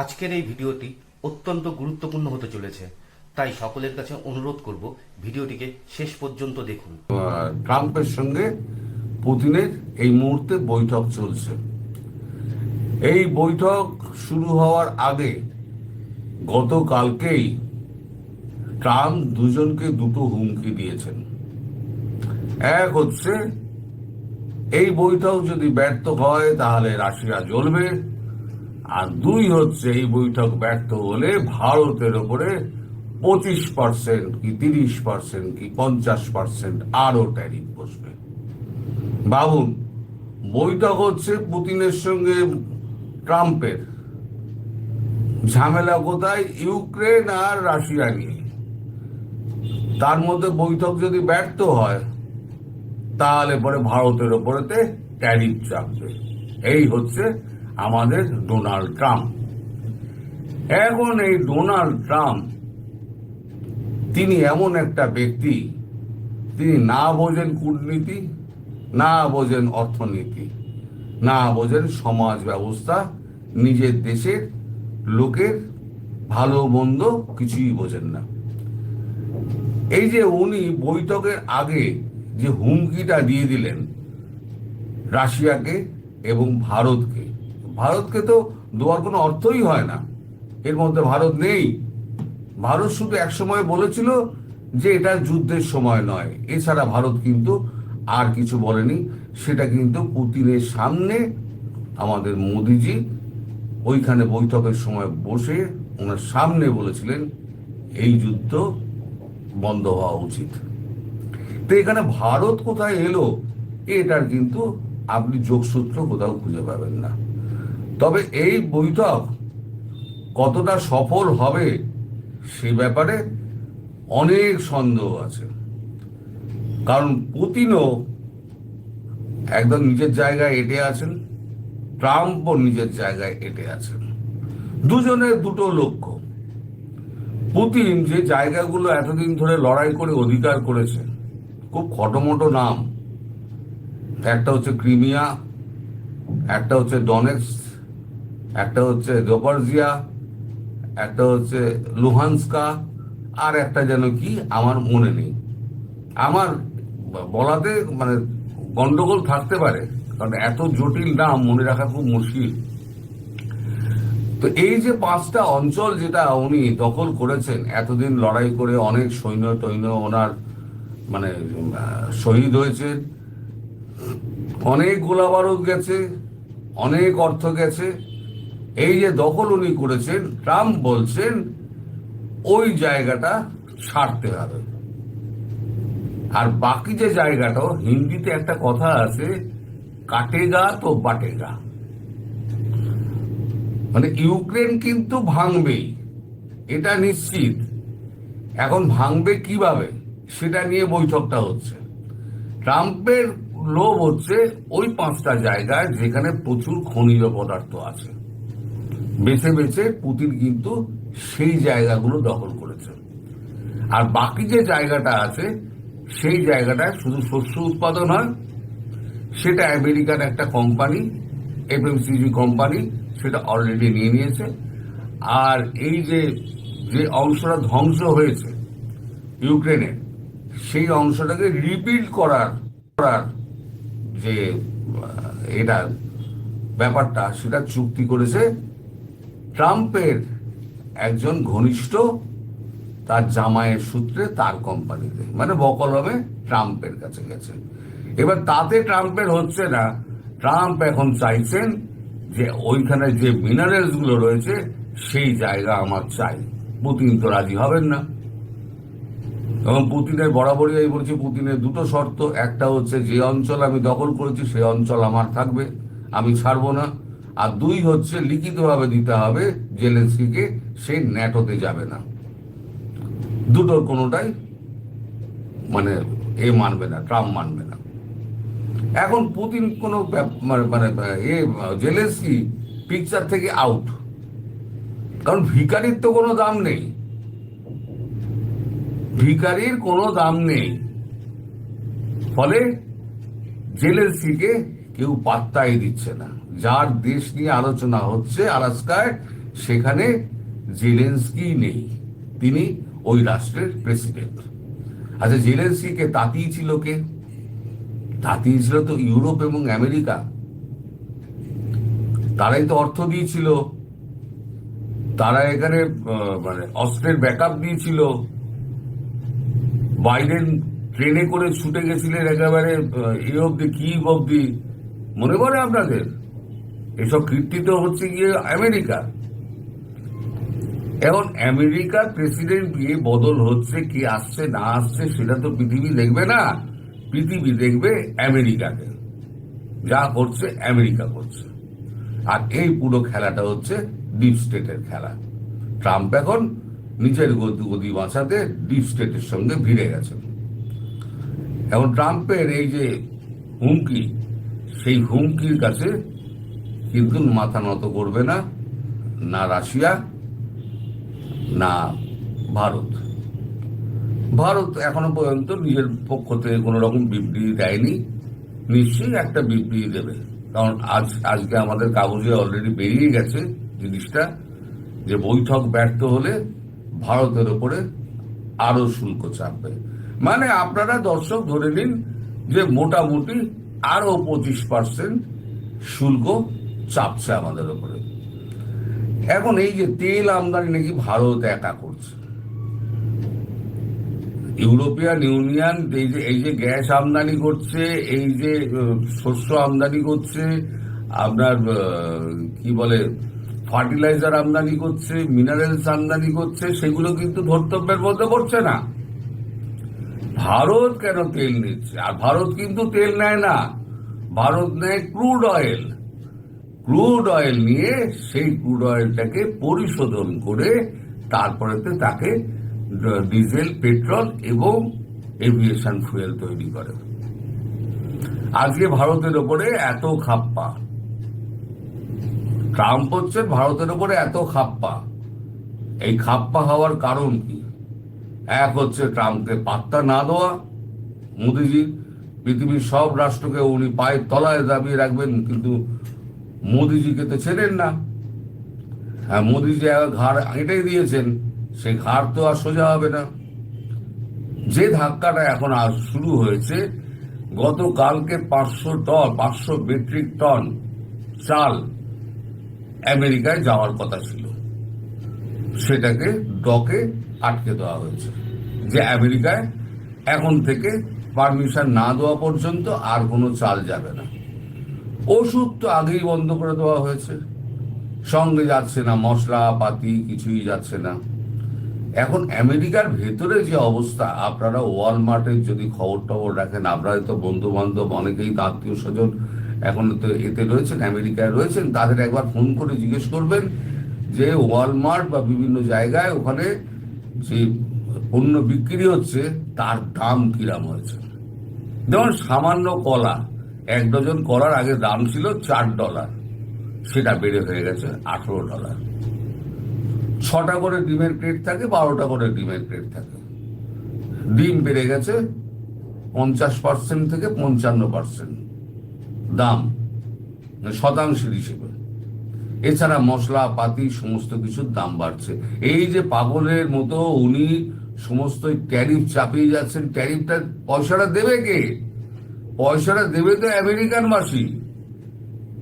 আজকের এই ভিডিওটি অত্যন্ত গুরুত্বপূর্ণ হতে চলেছে, তাই সকলের কাছে অনুরোধ করব ভিডিওটিকে শেষ পর্যন্ত দেখুন। ট্রাম্পের সঙ্গে পুতিনের এই মুহূর্তে বৈঠক চলছে। এই বৈঠক শুরু হওয়ার আগে গতকালকেই ট্রাম্প দুজনকে দুটো হুমকি দিয়েছেন। এক হচ্ছে, এই বৈঠক যদি ব্যর্থ হয়, তাহলে রাশিয়া জ্বলবে। আর দুই হচ্ছে এই বৈঠক ব্যর্থ হলে ভারতের ওপরে পঁচিশ পার্সেন্ট কি তিরিশ পার্সেন্ট কি পঞ্চাশ পার্সেন্ট আরও ট্যারিফ বসবে। ভাবুন বৈঠক হচ্ছে পুতিনের সঙ্গে ট্রাম্পের। ঝামেলা কোথায়? ইউক্রেন আর রাশিয়া নিয়ে। তার মধ্যে বৈঠক যদি ব্যর্থ হয়, তাহলে পরে ভারতের ওপরেতে ট্যারিফ চাপবে এই হচ্ছে আমাদের ডোনাল্ড ট্রাম্প। এখন এই ডোনাল্ড ট্রাম্প, তিনি এমন একটা ব্যক্তি, তিনি না বোঝেন কূটনীতি, না বোঝেন অর্থনীতি, না বোঝেন সমাজ ব্যবস্থা, নিজের দেশের লোকের ভালো মন্দ কিছুই বোঝেন না। এই যে উনি বৈঠকের আগে যে হুমকিটা দিয়ে দিলেন রাশিয়াকে এবং ভারতকে ভারতকে তো দেওয়ার কোনো অর্থই হয় না। এর মধ্যে ভারত নেই। ভারত শুধু একসময় বলেছিল যে এটা যুদ্ধের সময় নয়। এছাড়া ভারত কিন্তু আর কিছু বলেনি। সেটা কিন্তু পুতিনের সামনে আমাদের মোদিজি ওইখানে বৈঠকের সময় বসে ওনার সামনে বলেছিলেন, এই যুদ্ধ বন্ধ হওয়া উচিত। তো এখানে ভারত কোথায় এলো, এটার কিন্তু আপনি যোগসূত্র কোথাও খুঁজে পাবেন না। তবে এই বৈঠক কতটা সফল হবে সে ব্যাপারে অনেক সন্দেহ আছে। কারণ পুতিনও একদম নিজের জায়গায় এটে আছেন, ট্রাম্পও নিজের জায়গায় এটে আছেন। দুজনের দুটো লক্ষ্য। পুতিন যে জায়গাগুলো এতদিন ধরে লড়াই করে অধিকার করেছে, খুব খটোমটো নাম। একটা হচ্ছে ক্রিমিয়া, একটা হচ্ছে ডনেক্স একটা হচ্ছে জপরজিয়া, একটা হচ্ছে লুহানস্কা, আর একটা যেন কি আমার মনে নেই। আমার বলাতে মানে গন্ডগোল থাকতে পারে, কারণ এত জটিল নাম মনে রাখা খুব মুশকিল। তো এই যে পাঁচটা অঞ্চল যেটা উনি দখল করেছেন, এতদিন লড়াই করে অনেক সৈন্য টৈন্য ওনার মানে শহীদ হয়েছে, অনেক গোলাবারুদ গেছে, অনেক অর্থ গেছে এই যে দখল উনি করেছেন, ট্রাম্প বলছেন, ওই জায়গাটা ছাড়তে হবে। আর বাকি যে জায়গাটাও, হিন্দিতে একটা কথা আছে, কাটেগা তো বাটেগা। মানে ইউক্রেন কিন্তু ভাঙবেই, এটা নিশ্চিত। এখন ভাঙবে কীভাবে, সেটা নিয়ে বৈঠকটা হচ্ছে। ট্রাম্পের লোভ হচ্ছে ওই পাঁচটা জায়গায় যেখানে প্রচুর খনিজ পদার্থ আছে। বেছে বেছে পুতিন কিন্তু সেই জায়গাগুলো দখল করেছে। আর বাকি যে জায়গাটা আছে, সেই জায়গাটায় শুধু শস্য উৎপাদন হয়। সেটা আমেরিকার একটা কোম্পানি, এফএমসিজি কোম্পানি, সেটা অলরেডি নিয়ে নিয়েছে। আর এই যে যে অংশটা ধ্বংস হয়েছে ইউক্রেনে, সেই অংশটাকে রিবিল্ড করার করার যে এটা ব্যাপারটা, সেটা চুক্তি করেছে ট্রাম্পের একজন ঘনিষ্ঠ তার জামাইয়ের সূত্রে তার কোম্পানিতে মানে বকল হবে ট্রাম্পের কাছে গেছে। এবার তাতে ট্রাম্পের হচ্ছে না, ট্রাম্প এখন চাইছেন যে ওইখানে যে মিনারেলসগুলো রয়েছে, সেই জায়গা আমার চাই। পুতিন তো রাজি হবেন না। এবং পুতিনের বরাবরই আমি বলছি, পুতিনের দুটো শর্ত, একটা হচ্ছে যে অঞ্চল আমি দখল করেছি সেই অঞ্চল আমার থাকবে, আমি ছাড়বো না। আর দুই হচ্ছে লিখিতভাবে দিতে হবে জেলেন্সকিকে সে ন্যাটোতে যাবে না। দুটোর কোনোটাই মানে এ মানবে না, ট্রাম্প মানবে না। এখন পুতিন কোনো মানে মানে এ জেলেন্সকি পিকচার থেকে আউট। কারণ ভিকারির তো কোনো দাম নেই। ভিকারির কোনো দাম নেই। ফলে জেলেন্সকিকে কেউ পাত্তাই দিচ্ছে না। যার দেশ নিয়ে আলোচনা হচ্ছে আলাস্কায়, সেখানে জেলেন্সকি নেই। তিনি ওই রাষ্ট্রের প্রেসিডেন্ট। আচ্ছা জেলেন্সকিকে তাতিয়েছিল কে? তাতিয়েছিল তো ইউরোপ এবং আমেরিকা। তারাই তো অর্থ দিয়েছিল। তারা এখানে মানে অস্ত্রের ব্যাকআপ দিয়েছিল। বাইডেন ট্রেনে করে ছুটে গেছিলেন একেবারে এ অব্দি কি অব্দি মনে পড়ে আপনাদের? এসব কীর্তিত হচ্ছে গিয়ে আমেরিকা। এখন আমেরিকার প্রেসিডেন্ট গিয়ে বদল হচ্ছে কি আসছে না আসছে সেটা তো পৃথিবী দেখবে না। পৃথিবী দেখবে আমেরিকাকে। যা করছে আমেরিকা করছে। আর এই পুরো খেলাটা হচ্ছে ডিপ স্টেটের খেলা। ট্রাম্প এখন নিজের গতি গতি বাঁচাতে ডিপ স্টেটের সঙ্গে ভিড়ে গেছে এখন ট্রাম্পের এই যে হুমকি, সেই হুমকির কাছে কিন্তু মাথা নত করবে না না রাশিয়া, না ভারত। ভারত এখনও পর্যন্ত নিজের পক্ষ থেকে কোনো রকম বিবৃতি দেয়নি। নিশ্চয়ই একটা বিবৃতি দেবে। কারণ আজ, আজকে আমাদের কাগজে অলরেডি বেরিয়ে গেছে জিনিসটা যে বৈঠক ব্যর্থ হলে ভারতের ওপরে আরও শুল্ক চাপবে। মানে আপনারা দর্শক ধরে নিন যে মোটামুটি আরও পঁচিশ পার্সেন্ট শুল্ক চাপছে আমাদের ওপরে এখন এই যে তেল আমদানি নাকি ভারত একা করছে। ইউরোপিয়ান ইউনিয়ন, এই যে এই যে গ্যাস আমদানি করছে, এই যে শস্য আমদানি করছে, আপনার কি বলে, ফার্টিলাইজার আমদানি করছে, মিনারেলস আমদানি করছে, সেগুলো কিন্তু ধর্তব্যের মধ্যে পড়ছে না। ভারত কেন তেল নিচ্ছে? আর ভারত কিন্তু তেল নেয় না। ভারত নেয় ক্রুড অয়েল। ক্রুড অয়েল নিয়ে সেই ক্রুড অয়েলটাকে পরিশোধন করে তারপরেতে তাকে ডিজেল, পেট্রোল এবং এভিয়েশন ফুয়েল তৈরি করে। আজকে ভারতের ওপরে এত খাপ্পা। ট্রাম্প হচ্ছে ভারতের ওপরে এত খাপ্পা। এই খাপ্পা হওয়ার কারণ কি? এক হচ্ছে ট্রাম্পকে পাত্তা না দেওয়া। মোদিজির পৃথিবীর সব রাষ্ট্রকে উনি পায়ের তলায় দাবিয়ে রাখবেন, কিন্তু মোদিজিকে তো চেনেন না। হ্যাঁ মোদিজি ঘাড় এটাই দিয়েছেন, সে ঘাড় তো আর সোজা হবে না। যে ধাক্কাটা এখন আজ শুরু হয়েছে, গতকালকে পাঁচশো টন, পাঁচশো মেট্রিক টন চাল আমেরিকায় যাওয়ার কথা ছিল। সেটাকে ডকে আটকে দেওয়া হয়েছে, যে আমেরিকায় এখন থেকে পারমিশন না দেওয়া পর্যন্ত আর কোনো চাল যাবে না। ওষুধ তো আগেই বন্ধ করে দেওয়া হয়েছে। সঙ্গে যাচ্ছে না মশলা পাতি কিছুই যাচ্ছে না। এখন আমেরিকার ভেতরে যে অবস্থা, আপনারা ওয়ালমার্টের যদি খবর টবর রাখেন আপনারা তো বন্ধু বান্ধব অনেকেই আত্মীয় স্বজন এখন তো এতে রয়েছেন, আমেরিকায় রয়েছেন, তাদের একবার ফোন করে জিজ্ঞেস করবেন যে ওয়ালমার্ট বা বিভিন্ন জায়গায় ওখানে যে পণ্য বিক্রি হচ্ছে, তার দাম কিরাম হয়েছে। যেমন সামান্য কলা এক ডজন কলার আগে দাম ছিল চার ডলার। সেটা বেড়ে হয়ে গেছে আঠেরো ডলার। ছটা করে ডিমের প্লেট থাকে, বারোটা করে ডিমের প্লেট থাকে। ডিম বেড়ে গেছে পঞ্চাশ পার্সেন্ট থেকে পঞ্চান্ন পার্সেন্ট দাম, শতাংশের হিসেবে। এছাড়া মশলা, পাতি, সমস্ত কিছুর দাম বাড়ছে। এই যে পাগলের মতো উনি সমস্ত ট্যারিফ চাপিয়ে যাচ্ছেন, ট্যারিফটা পয়সাটা দেবে কে? পয়সাটা দেবে তো আমেরিকান মাসি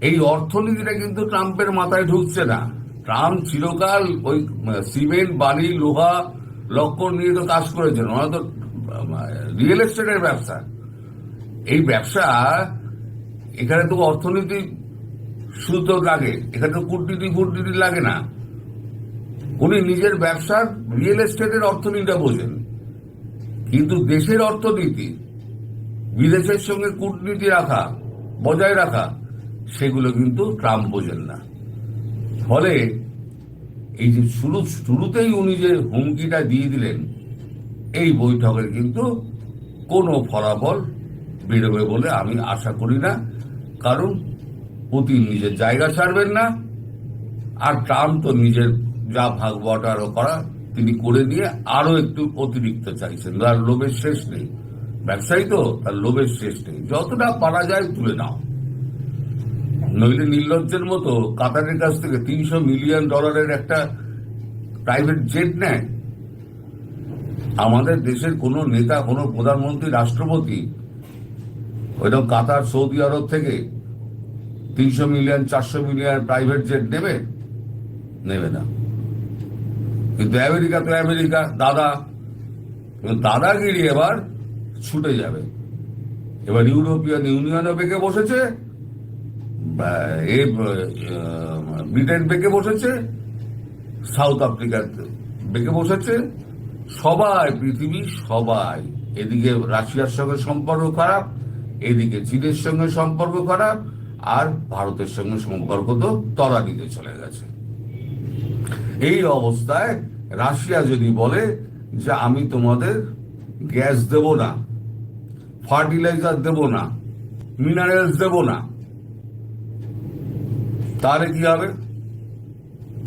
এই অর্থনীতিটা কিন্তু ট্রাম্পের মাথায় ঢুকছে না। ট্রাম্প চিরকাল ওই সিমেন্ট, বালি, লোহা লক্ষণ নিয়ে তো কাজ করেছেন। ওরা তো রিয়েল এস্টেটের ব্যবসা। এই ব্যবসা, এখানে তো অর্থনীতি শুধু লাগে। এখানে তো কূটনীতি ফুটনীতি লাগে না। উনি নিজের ব্যবসার রিয়েল এস্টেটের অর্থনীতিটা বোঝেন। কিন্তু দেশের অর্থনীতি বিদেশের সঙ্গে কূটনীতি রাখা, বজায় রাখা, সেগুলো কিন্তু ট্রাম্প বোঝেন না। ফলে এই যে শুরু, শুরুতেই উনি যে হুমকিটা দিয়ে দিলেন, এই বৈঠকের কিন্তু কোনো ফলাফল বেরোবে বলে আমি আশা করি না। কারণ পুতিন নিজের জায়গা ছাড়বেন না, আর ট্রাম্প তো নিজের যা ভাগ বটারও করা তিনি করে দিয়ে আরও একটু অতিরিক্ত চাইছেন। তার লোভের শেষ নেই। ব্যবসায়ী তো, তার লোভের শেষ নেই। যতটা পারা যায় তুলে নাও। নইলে নির্লজ্জের মতো কাতারের কাছ থেকে তিনশো মিলিয়ন ডলারের একটা প্রাইভেট জেট নেয়। আমাদের দেশের কোনো নেতা, কোনো প্রধানমন্ত্রী, রাষ্ট্রপতি ওইরকম কাতার, সৌদি আরব থেকে তিনশো মিলিয়ন, চারশো মিলিয়ন প্রাইভেট জেট নেবে? নেবে না। কিন্তু আমেরিকা তো আমেরিকা, দাদা। দাদাগিরি এবার ছুটে যাবে। এবার ইউরোপিয়ান ইউনিয়নও বেঁকে বসেছে ব্রিটেন বেঁকে বসেছে, সাউথ আফ্রিকা বেঁকে বসেছে, সবাই, পৃথিবী সবাই। এদিকে রাশিয়ার সঙ্গে সম্পর্ক খারাপ, এদিকে চীনের সঙ্গে সম্পর্ক খারাপ, আর ভারতের সঙ্গে সম্পর্ক তো তলানিতে চলে গেছে। এই অবস্থায় রাশিয়া যদি বলে যে, আমি তোমাদের গ্যাস দেব না ফার্টিলাইজার দেব না মিনারেলস দেব না, তাহলে কি হবে?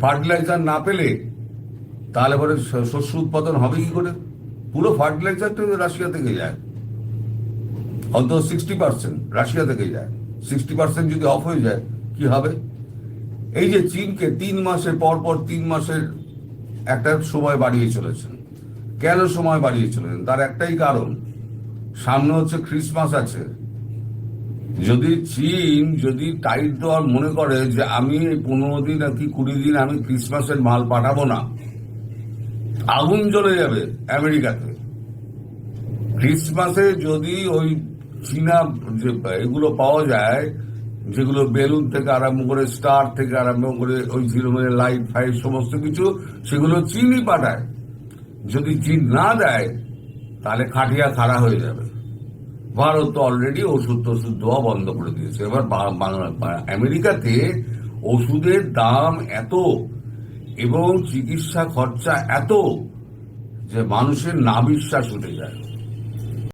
ফার্টিলাইজার না পেলে তাহলে পরে শস্য উৎপাদন হবে কি করে? পুরো ফার্টিলাইজারটা রাশিয়া থেকে যায়। অন্তত সিক্সটি পার্সেন্ট রাশিয়া থেকে যায়। সিক্সটি পার্সেন্ট যদি অফ হয়ে যায়, কি হবে? এই যে চীনকে তিন মাসের পর পর তিন মাসের একটা সময় বাড়িয়ে চলেছেন। কেন সময় বাড়িয়ে চলেছেন? তার একটাই কারণ সামনে হচ্ছে ক্রিসমাস আছে। যদি চীন যদি টাইট দেওয়ার মনে করে যে আমি এই পনেরো দিন আর কি কুড়ি দিন আমি ক্রিসমাসের মাল পাঠাবো না, আগুন জ্বলে যাবে আমেরিকাতে। ক্রিসমাসে যদি ওই চীনা যে এগুলো পাওয়া যায়, যেগুলো বেলুন থেকে আরম্ভ করে স্টার থেকে আরম্ভ করে ওই ঝিলমিলে লাইট ফাইট সমস্ত কিছু, সেগুলো চীনই পাঠায়। যদি চীন না দেয় তাহলে খাটিয়া খাড়া হয়ে যাবে। ভারত তো অলরেডি ওষুধ টষুধ দেওয়া বন্ধ করে দিয়েছে। এবার আমেরিকাতে ওষুধের দাম এত এবং চিকিৎসা খরচা এত যে মানুষের না বিশ্বাস উঠে যায়।